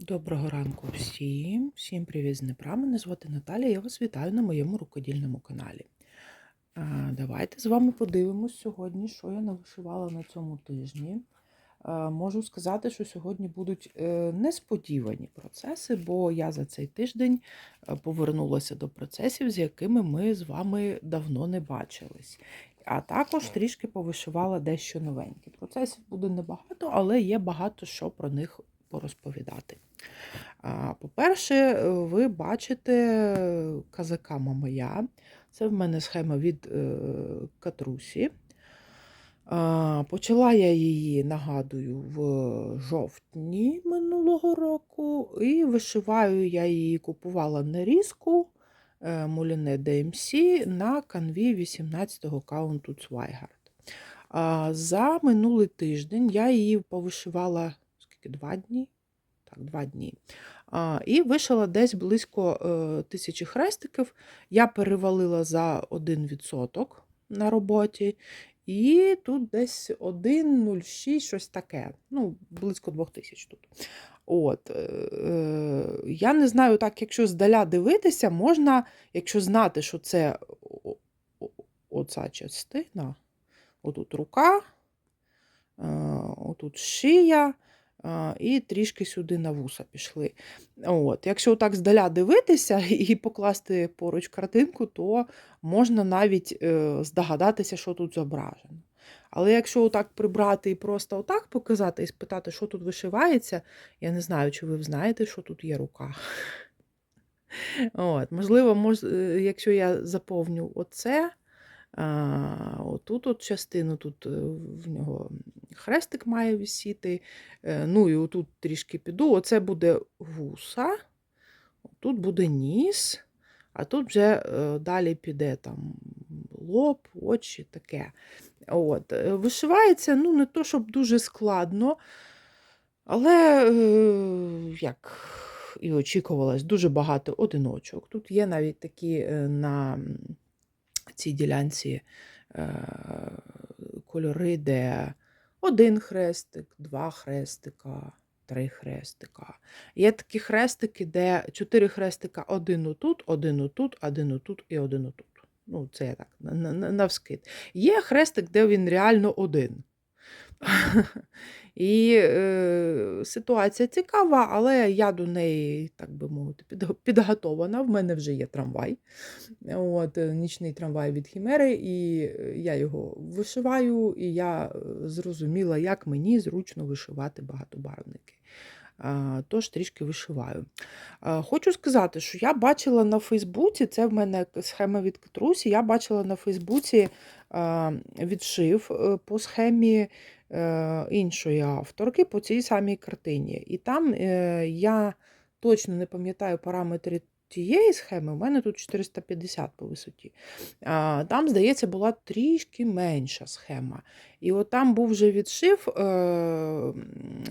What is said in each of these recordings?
Доброго ранку всім. Всім привіт з Дніпра. Мене звати Наталія. Я вас вітаю на моєму рукодільному каналі. Давайте з вами подивимось сьогодні, що я навишивала на цьому тижні. Можу сказати, що сьогодні будуть е, несподівані процеси, бо я за цей тиждень е, повернулася до процесів, з якими ми з вами давно не бачились. А також трішки повишивала дещо новеньке. Процесів буде небагато, але є багато що про них порозповідати. По-перше, ви бачите казака Мамая. Це в мене схема від е, Катрусі. Почала я її, нагадую, в жовтні минулого року, і вишиваю я її купувала нарізку е, Муліне DMC на канві 18-го каунту Цвайгард. За минулий тиждень я її повишивала скільки, два дні? Так, два дні. А, І вишила десь близько е, тисячі хрестиків. Я перевалила за 1% на роботі. І тут десь 1,06, щось таке. Ну, близько 2000 тут. От, е, е, Я не знаю, так, якщо здаля дивитися, можна, якщо знати, що це оця частина, отут рука, е, отут шия, і трішки сюди на вуса пішли. От, Якщо так здаля дивитися і покласти поруч картинку, то можна навіть е, здогадатися, що тут зображено. Але якщо отак прибрати і просто отак показати і спитати, що тут вишивається, я не знаю, чи ви знаєте, що тут є рука. От, Можливо, мож, е, якщо я заповню оце, а, отут от частину, тут е, в нього хрестик має висіти. е, Ну і отут трішки піду. Оце буде вуса, тут буде ніс, а тут вже е, далі піде там лоб, очі, таке. От. Вишивається, ну, не то, щоб дуже складно, але, як і очікувалось, дуже багато одиночок. Тут є навіть такі на цій ділянці е, кольори, де один хрестик, два хрестика, три хрестика. Є такі хрестики, де чотири хрестика один отут, один отут, один отут і один отут. Ну, це я так на- на- навскид. Є хрестик, де він реально один. І е, ситуація цікава, але я до неї, так би мовити, підготована. В мене вже є трамвай. От, е, нічний трамвай від Хімери, і е, я його вишиваю, і я е, зрозуміла, як мені зручно вишивати багатобарвники. А, Тож трішки вишиваю. Хочу сказати, що я бачила на Фейсбуці, це в мене схема від Катрусі, я бачила на Фейсбуці відшив е, по схемі е, іншої авторки по цій самій картині. І там е, я точно не пам'ятаю параметри тієї схеми, у мене тут 450 по висоті. А, Там, здається, була трішки менша схема. І от там був вже відшив, е,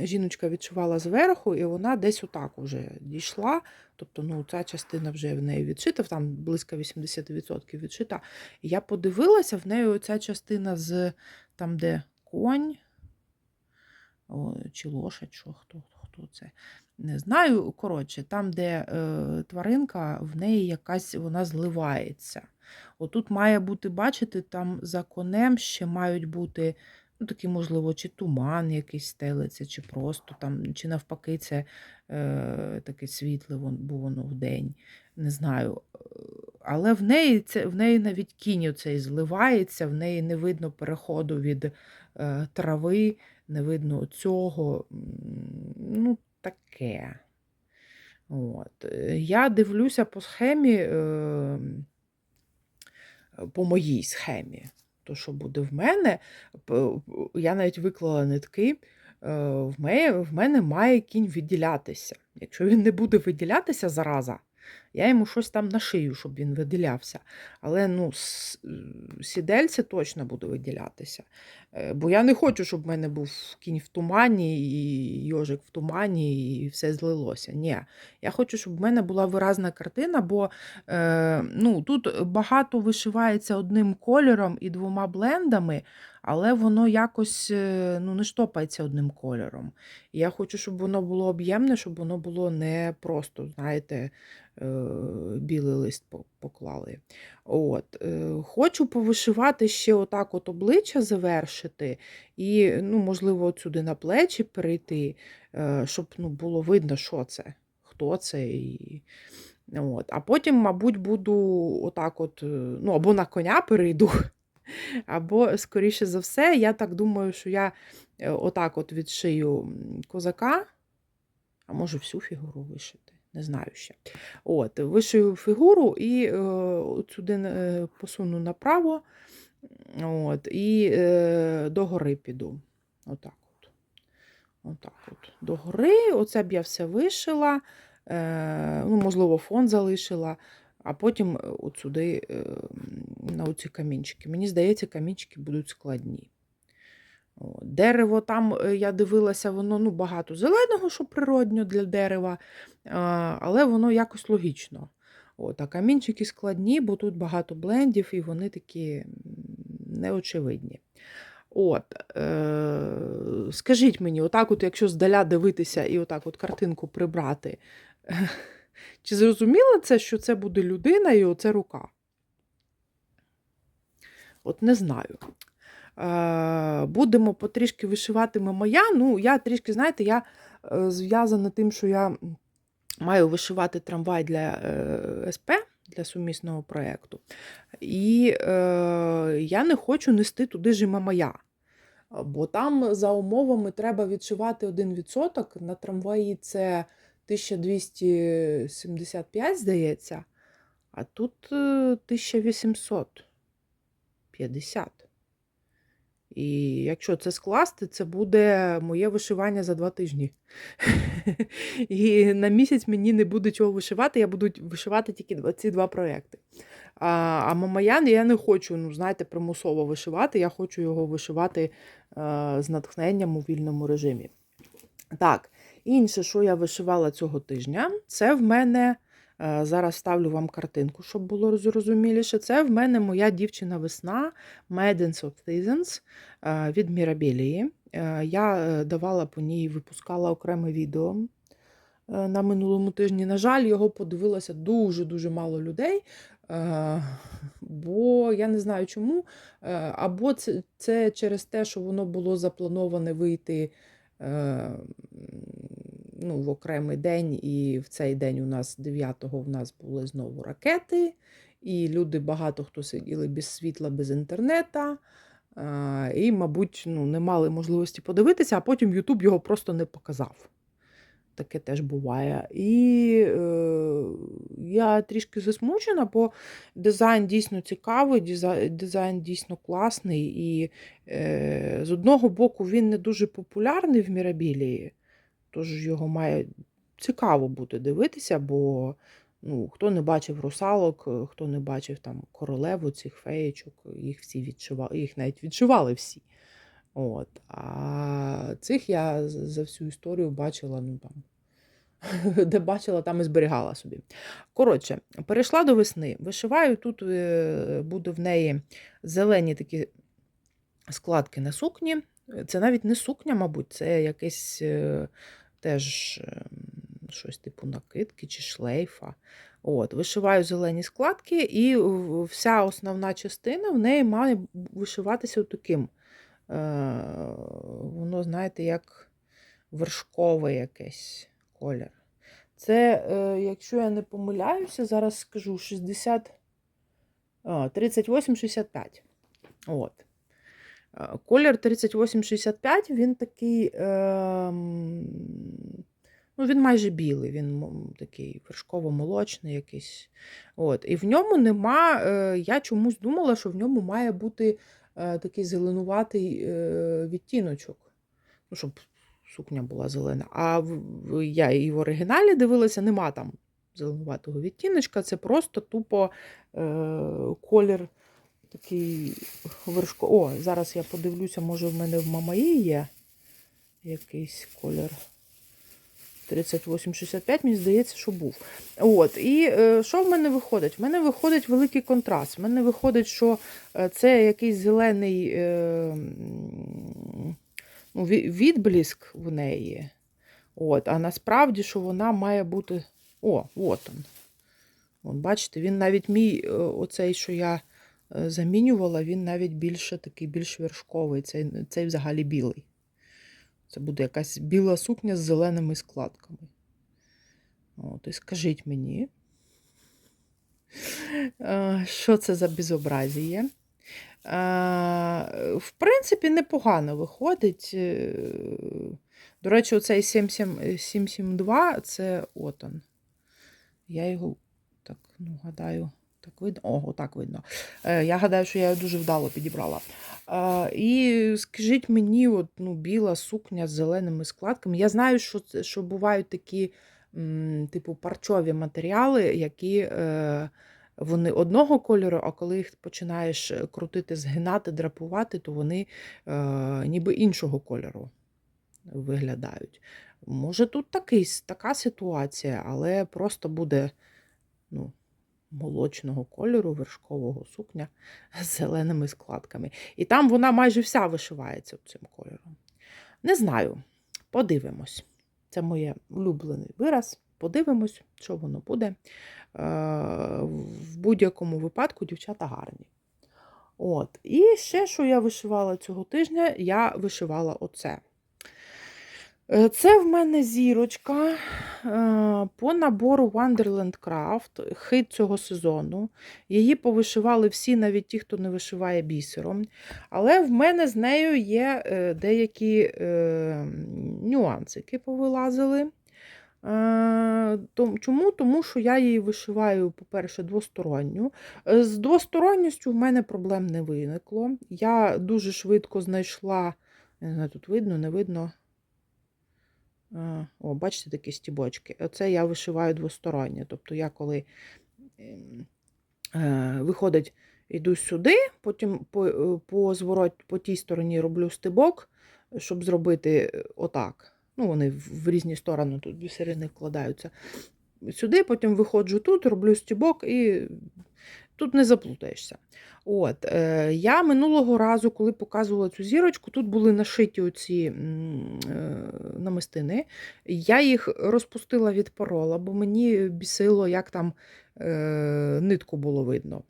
жіночка відшивала зверху, і вона десь отак уже дійшла. Тобто, ну, ця частина вже в неї відшита, там близько 80% відшита. І я подивилася, в неї оця частина з там, де конь о, чи лошадь, що хто, хто це. Не знаю. Коротше, там, де е, тваринка, в неї якась вона зливається. Отут має бути, бачите, там за конем ще мають бути, ну, такі, можливо, чи туман якийсь стелиться, чи просто там, чи навпаки, це е, таке світле, воно вдень. Не знаю. Але в неї це в неї навіть кінь оцей зливається, в неї не видно переходу від е, трави, не видно цього. Ну, таке. От. Я дивлюся по схемі, е, по моїй схемі. То, що буде в мене, я навіть виклала нитки. е, В мене, в мене має кінь виділятися. Якщо він не буде виділятися зараза, я йому щось там на шию, щоб він виділявся. Але ну, е, сідельце точно буде виділятися. Е, Бо я не хочу, щоб в мене був кінь в тумані, і йожик в тумані, і все злилося. Ні. Я хочу, щоб в мене була виразна картина, бо е, ну, тут багато вишивається одним кольором і двома блендами, але воно якось ну, не штопається одним кольором. Я хочу, щоб воно було об'ємне, щоб воно було не просто, знаєте, білий лист поклали. От. е, Хочу повишивати ще отак от обличчя завершити, і, ну, можливо, сюди на плечі перейти, е, щоб ну, було видно, що це, хто це. І... От. А потім, мабуть, буду отак от, е, ну, або на коня перейду, або, скоріше за все, я так думаю, що я е, отак от відшию козака, а може всю фігуру вишити, не знаю ще. От, вишию фігуру і е, сюди е, посуну направо, от, і е, догори піду. Отак от. Отак от. Догори, оце б я все вишила, е, ну, можливо, фон залишила, а потім е, от сюди е, на оці камінчики. Мені здається, камінчики будуть складні. Дерево там, е, я дивилася, воно ну, багато зеленого, що природньо для дерева, але воно якось логічно. От, а камінчики складні, бо тут багато блендів, і вони такі неочевидні. От, е, скажіть мені, отак, от, якщо здаля дивитися і отак от картинку прибрати, чи зрозуміло це, що це буде людина і оце рука? От не знаю. Е, будемо потрішки вишивати моя. Ну, я трішки, знаєте, я е, зв'язана тим, що я маю вишивати трамвай для е, СП, для сумісного проєкту. І е, я не хочу нести туди же мамая. Бо там за умовами треба відшивати 1%. На трамваї це 1275, здається, а тут е, 1850. І якщо це скласти, це буде моє вишивання за два тижні. І на місяць мені не буде чого вишивати, я буду вишивати тільки ці два проекти. А, а Мамаян я не хочу, ну, знаєте, примусово вишивати, я хочу його вишивати е, з натхненням у вільному режимі. Так, інше, що я вишивала цього тижня, це в мене. Е, Зараз ставлю вам картинку, щоб було зрозуміліше. Це в мене моя дівчина весна Maidens of Seasons е, від Мірабелії. Е, Я давала по ній, випускала окреме відео на минулому тижні. На жаль, його подивилося дуже-дуже мало людей. Бо я не знаю чому. Або це, це через те, що воно було заплановане вийти ну, в окремий день, і в цей день у нас 9-го в нас були знову ракети, і люди багато хто сиділи без світла, без інтернету. І, мабуть, ну, не мали можливості подивитися, а потім Ютуб його просто не показав. Таке теж буває. І е, я трішки засмучена, бо дизайн дійсно цікавий, дизайн дійсно класний. І е, з одного боку він не дуже популярний в Мірабілії, тож його має цікаво бути дивитися, бо ну, хто не бачив русалок, е, хто не бачив там королеву цих феєчок, їх всі відшивали, їх навіть відшивали всі. От. А цих я за всю історію бачила, ну там, де бачила, там і зберігала собі. Коротше, перейшла до весни. Вишиваю, тут е, буде в неї зелені такі складки на сукні. Це навіть не сукня, мабуть, це якесь е, теж е, щось типу накидки чи шлейфа. От, вишиваю зелені складки, і вся основна частина в неї має вишиватися таким. Е, воно, знаєте, як вершковий якийсь колір. Це, е, якщо я не помиляюся, зараз скажу 60, 38-65. От. Е, Колір 3865, він такий, ем, ну, він майже білий, він такий вершково-молочний якийсь. От. І в ньому нема, е, я чомусь думала, що в ньому має бути е, такий зеленуватий відтіночок. Ну, щоб сукня була зелена. А я і в оригіналі дивилася, нема там зеленуватого відтіночка. Це просто тупо е, колір такий вершко. О, зараз я подивлюся, може в мене в Мамаї є якийсь колір. 3865, мені здається, що був. От, І е, що в мене виходить? В мене виходить великий контраст. В мене виходить, що е, це якийсь зелений е, ну, ві- відблиск в неї. От, а насправді, що вона має бути. О, от он. От, бачите, він навіть мій, е, оцей, що я замінювала, він навіть більше такий більш вершковий. Цей, цей взагалі білий. Це буде якась біла сукня з зеленими складками. От, і скажіть мені, е, що це за безобразіє? Е, В принципі, непогано виходить. Е, До речі, оцей 772 це от он. Я його так, ну, гадаю, так видно. Ого, так видно. Е, Я гадаю, що я його дуже вдало підібрала. Е, І скажіть мені, от, ну, біла сукня з зеленими складками. Я знаю, що, що бувають такі, м, типу, парчові матеріали, які. Е, вони одного кольору, а коли їх починаєш крутити, згинати, драпувати, то вони е, ніби іншого кольору виглядають. Може, тут такий, така ситуація, але просто буде ну, молочного кольору, вершкового сукня з зеленими складками. І там вона майже вся вишивається цим кольором. Не знаю, подивимось. Це моє улюблений вираз. Подивимось, що воно буде. Е, В будь-якому випадку дівчата гарні. От. І ще, що я вишивала цього тижня, я вишивала оце. Е, Це в мене зірочка е, по набору Wonderland Craft, хит цього сезону. Її повишивали всі, навіть ті, хто не вишиває бісером. Але в мене з нею є е, деякі нюансики повилазили. Чому? Тому що я її вишиваю, по-перше, двосторонню. З двосторонністю в мене проблем не виникло. Я дуже швидко знайшла, не знаю, тут видно, не видно. Е, О, бачите такі стібочки. Оце я вишиваю двостороннє. Тобто я коли ем, е, виходить, йду сюди, потім по, е, по, зворот, по тій стороні роблю стибок, щоб зробити отак. Ну, вони в різні сторони тут бісерини вкладаються. Сюди, потім виходжу тут, роблю стібок і тут не заплутаєшся. От, е, я минулого разу, коли показувала цю зірочку, тут були нашиті оці е, намистини. Я їх розпустила від парола, бо мені бісило, як там е, нитку було видно.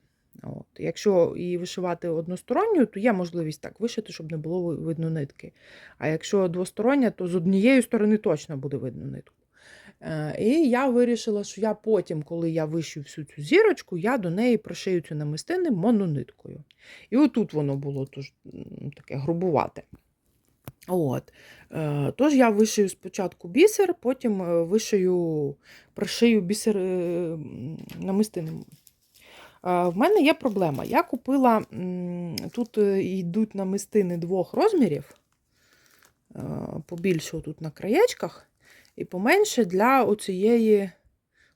От. Якщо її вишивати односторонньою, то є можливість так вишити, щоб не було видно нитки. А якщо двостороння, то з однієї сторони точно буде видно нитку. Е, І я вирішила, що я потім, коли я вишию всю цю зірочку, я до неї пришию цю намистини монониткою. І отут воно було тож, таке грубувате. От. Е, Тож я вишию спочатку бісер, потім е, вишию, пришию бісер намистини. В мене є проблема. Я купила, тут йдуть намистини двох розмірів, побільше тут на краєчках, і поменше для оцієї,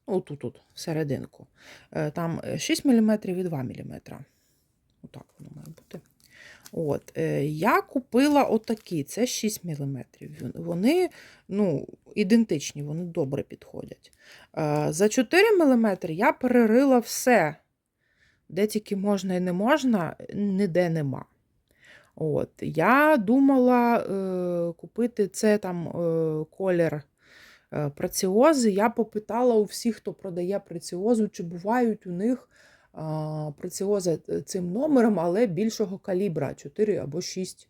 ну, тут, всерединку. Е, Там е, 6 мм і 2 мм. Отак воно має бути. От, е, я купила отакі, це 6 мм. Вони ну, ідентичні, вони добре підходять. Е, За 4 мм я перерила все, де тільки можна і не можна, ніде нема. От, я думала е, купити це там е, колір е, преціози. Я попитала у всіх, хто продає преціозу, чи бувають у них а, преціози е, цим номером, але більшого калібра 4 або 6.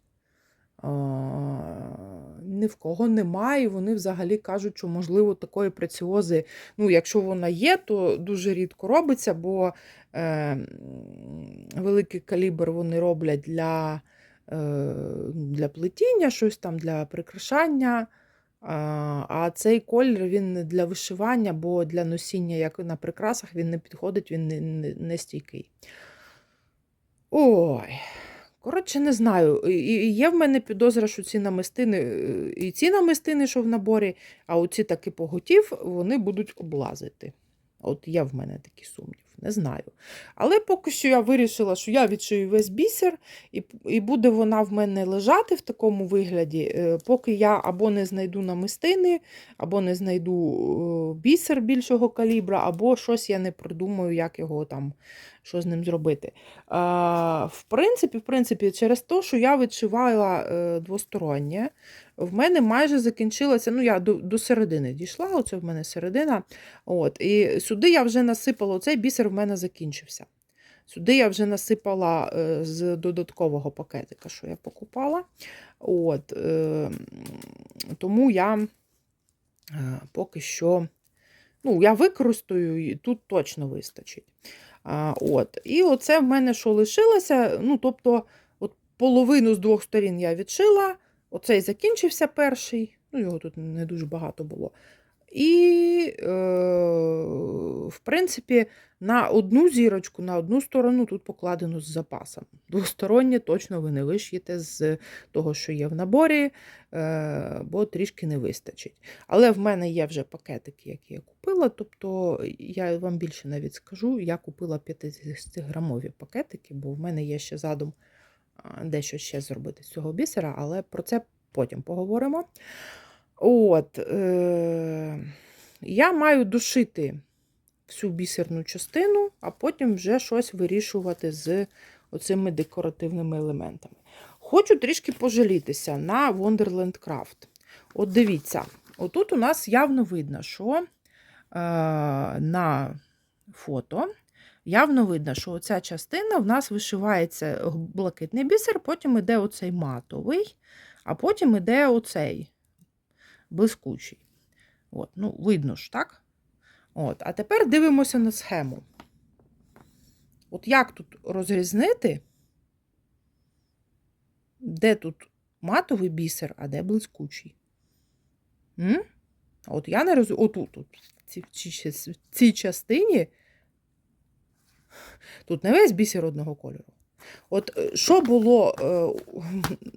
Ні в кого немає, вони взагалі кажуть, що можливо такої преціози, ну, якщо вона є, то дуже рідко робиться, бо е, великий калібр вони роблять для, е, для плетіння, щось там для прикрашання. А, цей колір він для вишивання, бо для носіння, як на прикрасах, він не підходить, він не, не, не стійкий. Ой. Коротше, не знаю. І- І є в мене підозра, що ці намистини, е, і ці намистини, що в наборі, а оці таки поготів, вони будуть облазити. От є в мене такий сумнів, не знаю. Але поки що я вирішила, що я відшию весь бісер, і, і буде вона в мене лежати в такому вигляді, е, поки я або не знайду намистини, або не знайду е, бісер більшого калібра, або щось я не придумаю, як його там, що з ним зробити. В принципі, в принципі, через те, що я відшивала е, двостороннє, в мене майже закінчилося, ну я до, до середини дійшла, оце в мене середина. От, І сюди я вже насипала, оцей бісер в мене закінчився. Сюди я вже насипала е, з додаткового пакетика, що я покупала. От, е, тому я е, поки що ну, я використаю, і тут точно вистачить. От. І оце в мене що лишилося. Ну, тобто, от половину з двох сторін я відшила. Оцей закінчився перший, ну його тут не дуже багато було. І, е, в принципі, на одну зірочку, на одну сторону тут покладено з запасом. Двостороннє точно ви не виш'єте з того, що є в наборі, е, бо трішки не вистачить. Але в мене є вже пакетики, які я купила. Тобто я вам більше навіть скажу, я купила 50-грамові пакетики, бо в мене є ще задум дещо ще зробити з цього бісера, але про це потім поговоримо. От, е, я маю душити всю бісерну частину, а потім вже щось вирішувати з оцими декоративними елементами. Хочу трішки пожалітися на Wonderland Craft. От дивіться, отут у нас явно видно, що е, на фото явно видно, що ця частина в нас вишивається блакитний бісер, потім іде оцей матовий, а потім іде оцей блискучий. От, ну, Видно ж, так? От, А тепер дивимося на схему. От як тут розрізнити, де тут матовий бісер, а де блискучий? М? От я не розумію, отут, от, в цій, цій, цій частині тут не весь бісер одного кольору. От е, що було е,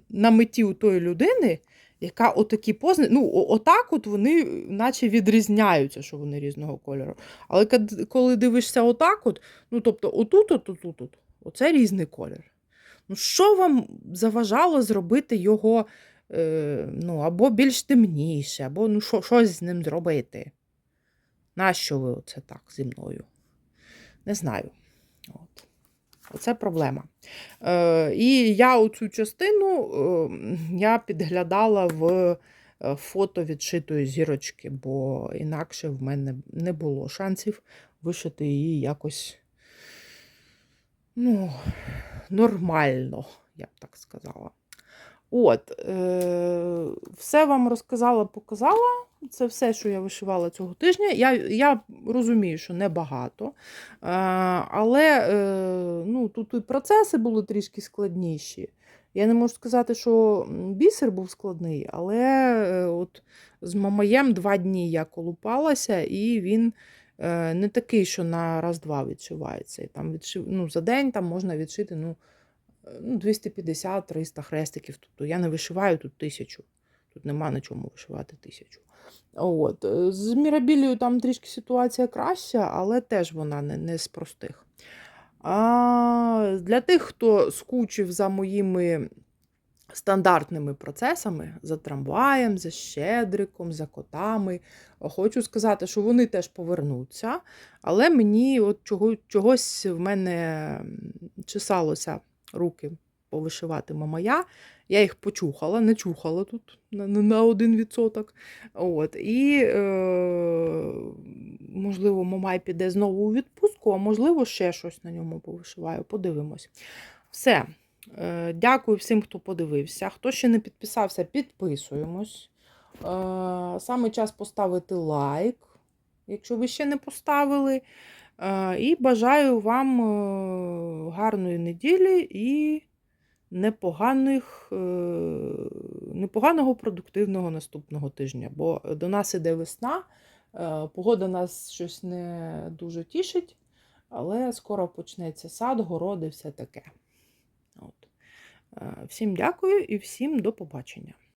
на меті у тої людини, яка отакі позни, ну, отак от вони наче відрізняються, що вони різного кольору. Але коли дивишся отак, от, ну тобто отут, от, отут, от, оце різний колір. Ну, Що вам заважало зробити його е, ну, або більш темніше, або ну, що, щось з ним зробити? Нащо ви оце так зі мною? Не знаю. Оце проблема. Е, І я оцю частину е, я підглядала в е, фото відшитої зірочки, бо інакше в мене не було шансів вишити її якось ну, нормально, я б так сказала. От, е, все вам розказала, показала. Це все, що я вишивала цього тижня. Я я розумію, що небагато. Е, але е, ну, тут і процеси були трішки складніші. Я не можу сказати, що бісер був складний, але е, от з мамаєм два дні я колупалася, і він е, не такий, що на раз-два відшивається. І там відшив, ну, За день там можна відшити. ну, ну, 250-300 хрестиків. Тобто я не вишиваю тут тисячу. Тут нема на чому вишивати тисячу. От. Е, з Мірабілією там трішки ситуація краща, але теж вона не, не з простих. А Для тих, хто скучив за моїми стандартними процесами, за трамваєм, за щедриком, за котами, хочу сказати, що вони теж повернуться, але мені от чого, чогось в мене чесалося руки повишивати мамая. Я їх почухала, не чухала тут на на один відсоток. От. І, е, можливо, мамай піде знову у відпустку, а можливо, ще щось на ньому повишиваю. Подивимось. Все. Е, Дякую всім, хто подивився. Хто ще не підписався, підписуємось. Е, Саме час поставити лайк, якщо ви ще не поставили. І бажаю вам е, гарної неділі і непоганих, е, непоганого продуктивного наступного тижня. Бо до нас іде весна, е, погода нас щось не дуже тішить, але скоро почнеться сад, городи, все таке. От. Всім дякую і всім до побачення.